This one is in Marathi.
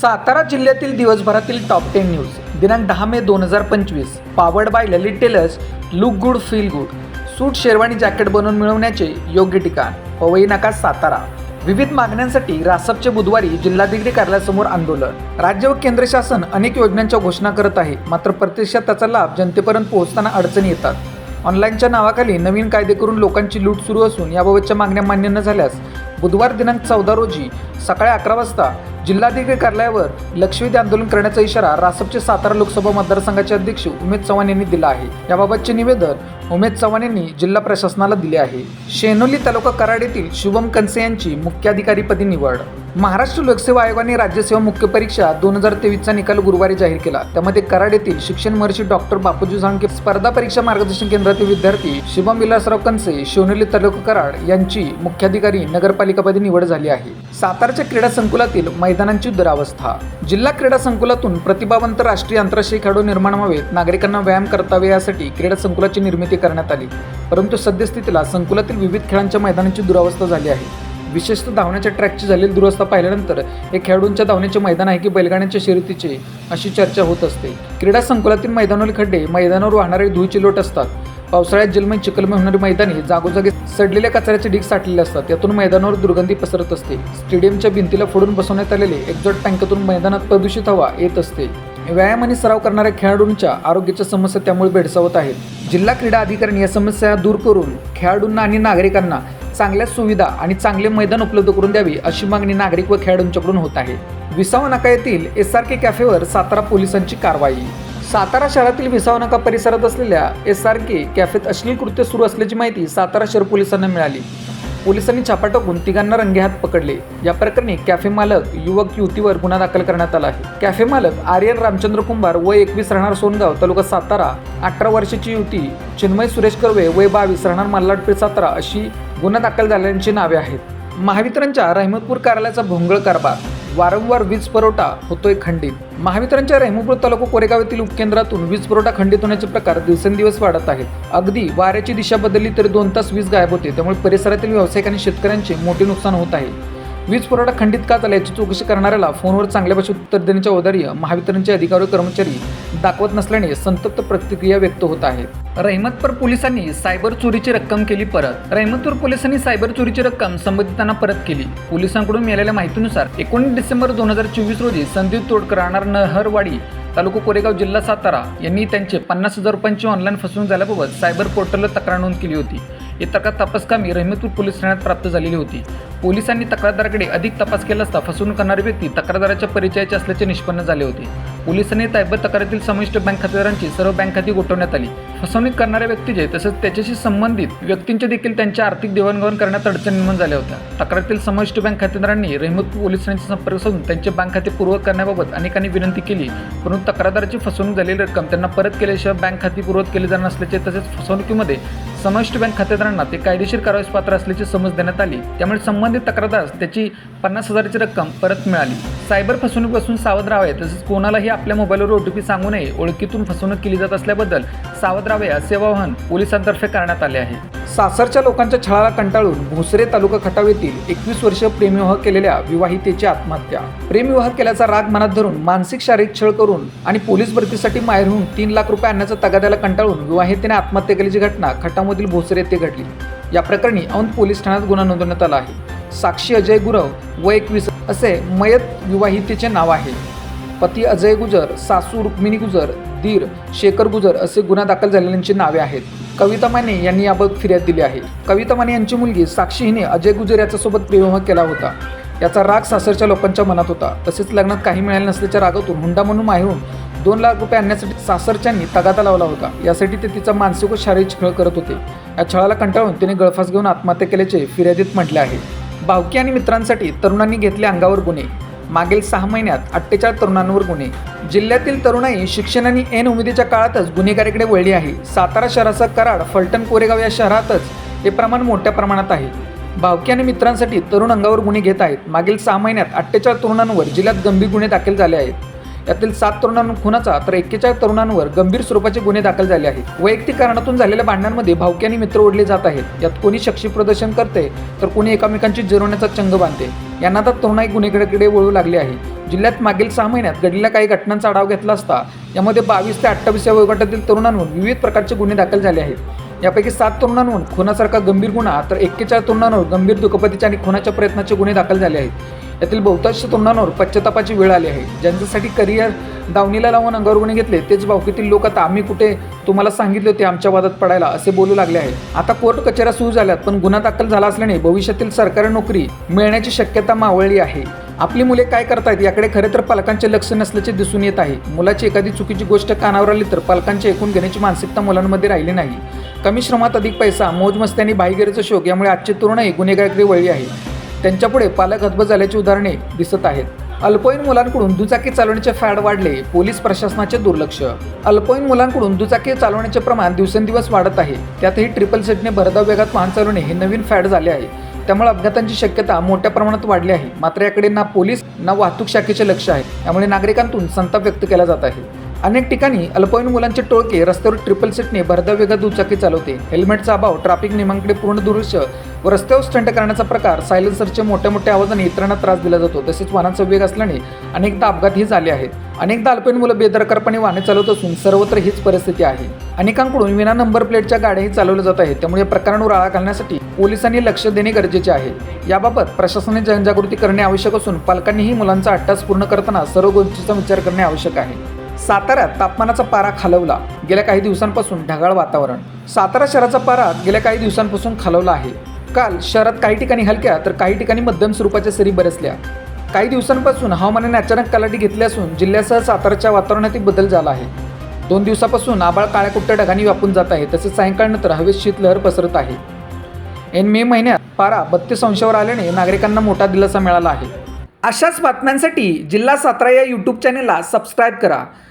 सातारा जिल्ह्यातील दिवसभरातील टॉप टेन न्यूज दिनांक दहा मे दोन हजार पंचवीस. Powered by Lalit tailors look good feel good suit sherwani jacket बनवून मिळवण्याचे योग्य ठिकाण. पवई नाका सातारा. विविध मागण्यांसाठी रासपचे बुधवारी जिल्हाधिकारी कार्यालयासमोर आंदोलन. राज्य व केंद्र शासन अनेक योजनांच्या घोषणा करत आहे. मात्र प्रत्यक्षात त्याचा लाभ जनतेपर्यंत पोहोचताना अडचणी येतात. ऑनलाईनच्या नावाखाली नवीन कायदे करून लोकांची लूट सुरू असून याबाबतच्या मागण्या मान्य न झाल्यास बुधवार दिनांक चौदा रोजी सकाळी अकरा वाजता जिल्हाधिकारी कार्यालयावर लक्षवेधी आंदोलन करण्याचा इशारा रासपचे सातारा लोकसभा मतदारसंघाचे अध्यक्ष उमेद चव्हाण यांनी दिला आहे. याबाबतचे निवेदन उमेद चव्हाण यांनी जिल्हा प्रशासनाला दिले आहे. शेनोली तालुका कराड येथील शुभम कनसे यांची मुख्याधिकारीपदी निवड. महाराष्ट्र लोकसेवा आयोगाने राज्यसेवा मुख्य परीक्षा दोन हजार तेवीसचा निकाल गुरुवारी जाहीर केला. त्यामध्ये कराड येथील शिक्षण महर्षी डॉक्टर बापूजी झांके स्पर्धा परीक्षा मार्गदर्शन केंद्रातील विद्यार्थी शुभम विलासराव कनसे शिवनेली तालुका कराड यांची मुख्याधिकारी नगरपालिकापदी निवड झाली आहे. सातारच्या क्रीडा संकुलातील मैदानांची दुरावस्था. जिल्हा क्रीडा संकुलातून प्रतिभावंत राष्ट्रीय आंतरराष्ट्रीय खेळाडू निर्माण व्हावेत नागरिकांना व्यायाम करतावे यासाठी क्रीडा संकुलाची निर्मिती करण्यात आली. परंतु सद्यस्थितीला संकुलातील विविध खेळांच्या मैदानांची दुरावस्था झाली आहे. विशेषतः धावण्याच्या ट्रॅकची झालेली दुरवस्था पाहिल्यानंतर हे खेळाडूंच्या धावण्याचे मैदान आहे की बैलगाड्यांच्या शर्यतीचे अशी चर्चा होत असते. क्रीडा संकुलातील मैदानावरील खड्डे मैदानावर वाहणारे धुळीचे लोट असतात. पावसाळ्यात जलमय चिकलमय होणारी मैदाने जागोजागी सडलेल्या कचऱ्याचे ढीग साठलेले असतात. यातून मैदानावर दुर्गंधी पसरत असते. स्टेडियमच्या भिंतीला फोडून बसवण्यात आलेले एक्झॉट टँकातून मैदानात प्रदूषित हवा येत असते. व्यायाम आणि सराव करणाऱ्या खेळाडूंच्या आरोग्याच्या समस्या त्यामुळे भेडसावत आहेत. जिल्हा क्रीडा अधिकाऱ्यांनी या समस्या दूर करून खेळाडूंना आणि नागरिकांना चांगल्या सुविधा आणि चांगले मैदान उपलब्ध करून द्यावी अशी मागणी नागरिक व खेळाडूंच्याकडून होत आहे. विसावा नाका येथील एस आर के कॅफेवर सातारा पोलिसांची कारवाई. सातारा शहरातील विसावा नाका परिसरात असलेल्या एस आर के कॅफेत अश्लील कृत्य सुरू असल्याची माहिती सातारा शहर पोलिसांना मिळाली. पोलिसांनी छापा टाकून तिघांना रंगेहात पकडले. या प्रकरणी कॅफे मालक युवक युवतीवर गुन्हा दाखल करण्यात आला आहे. कॅफे मालक आर्यन रामचंद्र कुंभार वय एकवीस राहणार सोनगाव तालुका सातारा अठरा वर्षाची युवती चिन्मय सुरेश कर्वे वय बावीस राहणार मल्हारपेठ सातारा अशी गुन्हा दाखल झाल्यांची नावे आहेत. महावितरणच्या रहमतपूर कार्यालयाचा भोंगळ कारभार वारंवार वीज पुरवठा होतोय खंडित. महावितरणच्या रेहमपूर तालुका कोरेगाव येथील उपकेंद्रातून वीज पुरवठा खंडित होण्याचे प्रकार दिवसेंदिवस वाढत आहेत. अगदी वाऱ्याची दिशा बदलली तरी दोन तास वीज गायब होते. त्यामुळे परिसरातील व्यावसायिक आणि शेतकऱ्यांचे मोठे नुकसान होत आहे. वीज पुरवठा खंडित का झाला याची चौकशी करणाऱ्याला फोनवर चांगल्या भाषेत उत्तर देण्याच्या औदार्य महावितरणचे अधिकारी कर्मचारी दाखवत नसल्याने संतप्त प्रतिक्रिया व्यक्त होत आहेत रहिमतपूर पोलिसांनी सायबर चोरीची रक्कम केली परत. रहिमतपूर पोलिसांनी सायबर चोरीची रक्कम संबंधितांना परत केली. पोलिसांकडून मिळालेल्या माहितीनुसार एकोणीस डिसेंबर दोन हजार चोवीस रोजी संदीप तोडकर राहणार नहरवाडी तालुका कोरेगाव जिल्हा सातारा यांनी त्यांचे पन्नास हजार रुपयांची ऑनलाईन फसवणूक झाल्याबाबत सायबर पोर्टलला तक्रार नोंद केली होती. ही तक्रार तपासकामी रहमतपूर पोलीस ठाण्यात प्राप्त झालेली होती. पोलिसांनी तक्रारदाराकडे अधिक तपास केला असता फसवणूक करणारी व्यक्ती तक्रारदाराच्या परिचयाचे असल्याचे निष्पन्न झाले होते. पोलिसांनी सायबर तक्रारीतील समाविष्ट बँक खातेदारांची सर्व बँक खाती गोठवण्यात आली. फसवणूक करणाऱ्या व्यक्तीचे तसेच त्याच्याशी संबंधित व्यक्तींचे देखील त्यांच्या आर्थिक देवाणघेवाण करण्यात अडचण निर्माण झाल्या होत्या. तक्रारीतील समाविष्ट बँक खातेदारांनी रहमतपूर पोलीस ठाण्याचा संपर्क साधून त्यांचे बँक खाते पूर्वक करण्याबाबत अनेकांनी विनंती केली परंतु तक्रारदाराची फसवणूक झालेली रक्कम त्यांना परत केल्याशिवाय बँक खाती पूर्वक केली जाणार नसल्याचे तसेच फसवणुकीमध्ये समाविष्ट बँक खातेदारांना ते कायदेशीर कारवाईस पात्र असल्याची समज देण्यात आली. त्यामुळे संबंधित तक्रारदार त्याची पन्नास हजाराची रक्कम परत मिळाली. सायबर फसवणुकीपासून सावध राहावे तसेच कोणालाही आपल्या मोबाईलवर ओटीपी सांगू नये ओळखीतून फसवणूक केली जात असल्याबद्दल सावध राहावे असे आवाहन पोलिसांतर्फे करण्यात आले आहे. सासरच्या लोकांच्या छळाला कंटाळून भोसरे तालुका खटाव येथील एकवीस वर्षीय प्रेमविवाह केलेल्या विवाहितेची आत्महत्या. प्रेमविवाह केल्याचा राग मनात धरून मानसिक शारीरिक छळ करून आणि पोलीस भरतीसाठी माहेरहून तीन लाख रुपये आणण्याचा तगाद्याला कंटाळून विवाहितेने आत्महत्या केल्याची घटना खटावमधील भोसरे येथे घडली. या प्रकरणी औंध पोलीस ठाण्यात गुन्हा नोंदवण्यात आला आहे. साक्षी अजय गुरव व एकवीस असे मयत विवाहितेचे नाव आहे. पती अजय गुजर सासू रुक्मिणी गुजर धीर शेखर गुजर असे गुन्हा दाखल झालेल्यांची नावे आहेत. कविता माने यांनी याबाबत फिर्याद दिली आहे. कविता माने यांची मुलगी साक्षी हिने अजय गुजर याच्यासोबत प्रेमविवाह केला होता. याचा राग सासरच्या लोकांच्या मनात होता. तसेच लग्नात काही मिळाले नसल्याच्या रागातून हुंडा म्हणून माहेरून दोन लाख रुपये आणण्यासाठी सासरच्यांनी तगादा लावला होता. यासाठी ते तिचा मानसिक व शारीरिक छळ करत होते. या छळाला कंटाळून तिने गळफास घेऊन आत्महत्या केल्याचे फिर्यादीत म्हटले आहे. भावकी आणि मित्रांसाठी तरुणांनी घेतले अंगावर गुन्हे. मागील सहा महिन्यात अठ्ठेचाळीस तरुणांवर गुन्हे. जिल्ह्यातील तरुणाई शिक्षण आणि ऐन उमेदीच्या काळातच गुन्हेगारीकडे वळली आहे. सातारा शहरासह कराड फलटण कोरेगाव या शहरातच हे प्रमाण मोठ्या प्रमाणात आहे. भावकी आणि मित्रांसाठी तरुण अंगावर गुन्हे घेत आहेत. मागील सहा महिन्यात अठ्ठेचाळीस तरुणांवर जिल्ह्यात गंभीर गुन्हे दाखल झाले आहेत. यातील सात तरुणांवर खुनाचा तर एक्केचाळीस तरुणांवर गंभीर स्वरूपाचे गुन्हे दाखल झाले आहेत. वैयक्तिक कारणातून झालेल्या भांडणांमध्ये भावकी आणि मित्र ओढले जात आहेत. यात कोणी शक्षी प्रदर्शन करते तर कोणी एकामेकांची जिरवण्याचा चंग बांधते. यांना तर तरुणाई गुन्हेगारीकडे वळू लागली आहे. जिल्ह्यात मागील सहा महिन्यात घडलेल्या काही घटनांचा आढावा घेतला असता यामध्ये बावीस ते अठ्ठावीस या वयोगटातील तरुणांवर विविध प्रकारचे गुन्हे दाखल झाले आहेत. यापैकी सात तरुणांवर खुनासारखा गंभीर गुन्हा तर एक्केचाळीस तरुणांवर गंभीर दुखापतीचे आणि खुनाच्या प्रयत्नाचे गुन्हे दाखल झाले आहेत. यातील बहुतांश तरुणांवर पश्चातापाची वेळ आली आहे. ज्यांच्यासाठी करिअर दावणीला लावून अंगावर गुन्हे घेतले तेच भावकीतील लोक आता आम्ही कुठे तुम्हाला सांगितले होते आमच्या वादात पडायला असे बोलू लागले आहे आता कोर्ट कचेऱ्या सुरू झाल्यात पण गुन्हा दाखल झाला असल्याने भविष्यातील सरकारी नोकरी मिळण्याची शक्यता मावळली आहे. आपली मुले काय करतायत याकडे खरे तर पालकांचे लक्ष नसल्याचे दिसून येत आहे. मुलाची एखादी चुकीची गोष्ट कानावर आली तर पालकांचे ऐकून घेण्याची मानसिकता मुलांमध्ये राहिली नाही. कमी श्रमात अधिक पैसा मोजमस्ती आणि बाईगिरीचा शोक यामुळे आजचे तरुणही गुन्हेगारीकडे वळली आहे. त्यांच्यापुढे पालक हतब झाल्याची उदाहरणे दिसत आहेत. अल्पवयीन मुलांकडून दुचाकी चालवण्याचे फॅड वाढले पोलीस प्रशासनाचे दुर्लक्ष. अल्पवयीन मुलांकडून दुचाकी चालवण्याचे प्रमाण दिवसेंदिवस वाढत आहे. त्यातही ट्रिपल सेटने भरधाव वेगात वाहन चालवणे हे नवीन फॅड झाले आहे. त्यामुळे अपघातांची शक्यता मोठ्या प्रमाणात वाढली आहे. मात्र याकडे ना पोलीस ना वाहतूक शाखेचे लक्ष आहे. त्यामुळे नागरिकांतून संताप व्यक्त केला जात आहे. अनेक ठिकाणी अल्पवयीन मुलांचे टोळके रस्त्यावर ट्रिपल सीटने भरधाव दुचाकी चालवते. हेल्मेटचा अभाव ट्रॅफिक नियमांकडे पूर्ण दुर्लक्ष व रस्त्यावर स्टंट करण्याचा प्रकार सायलेन्सरचे मोठ्या मोठ्या आवाजाने इतरांना त्रास दिला जातो. तसेच वाहनाचा वेग असल्याने अनेकदा अपघातही झाले आहेत. अनेकदा अल्पवयीन मुलं बेदरकारपणे वाहने चालवत असून सर्वत्र हीच परिस्थिती आहे. अनेकांकडून विना नंबर प्लेटच्या गाड्याही चालवल्या जात आहेत. त्यामुळे या प्रकारांवर आळा घालण्यासाठी पोलिसांनी लक्ष देणे गरजेचे आहे. याबाबत प्रशासनाने जनजागृती करणे आवश्यक असून पालकांनीही मुलांचा अट्टास पूर्ण करताना सर्व गोष्टीचा विचार करणे आवश्यक आहे. साताऱ्यात तापमानाचा पारा खालवला. गेल्या काही दिवसांपासून ढगाळ वातावरण. सातारा शहराचा पारा गेल्या काही दिवसांपासून खालवला आहे. काल शहरात काही ठिकाणी हलक्या तर काही ठिकाणी मध्यम स्वरूपाच्या सरी बरसल्या. काही दिवसांपासून हवामानाने अचानक कलाटी घेतली असून जिल्ह्यासह साताराच्या वातावरणातील बदल झाला आहे. दोन दिवसापासून आबाळ काळ्या कुट्ट्या ढगांनी व्यापून जात आहे तसेच सायंकाळनंतर हवेत शीतलहर पसरत आहे. एन मे महिन्यात पारा बत्तीस अंशावर आल्याने नागरिकांना मोठा दिलासा मिळाला आहे. अशाच बातम्यांसाठी जिल्हा सातारा या यूट्यूब चॅनेलला सबस्क्राईब करा.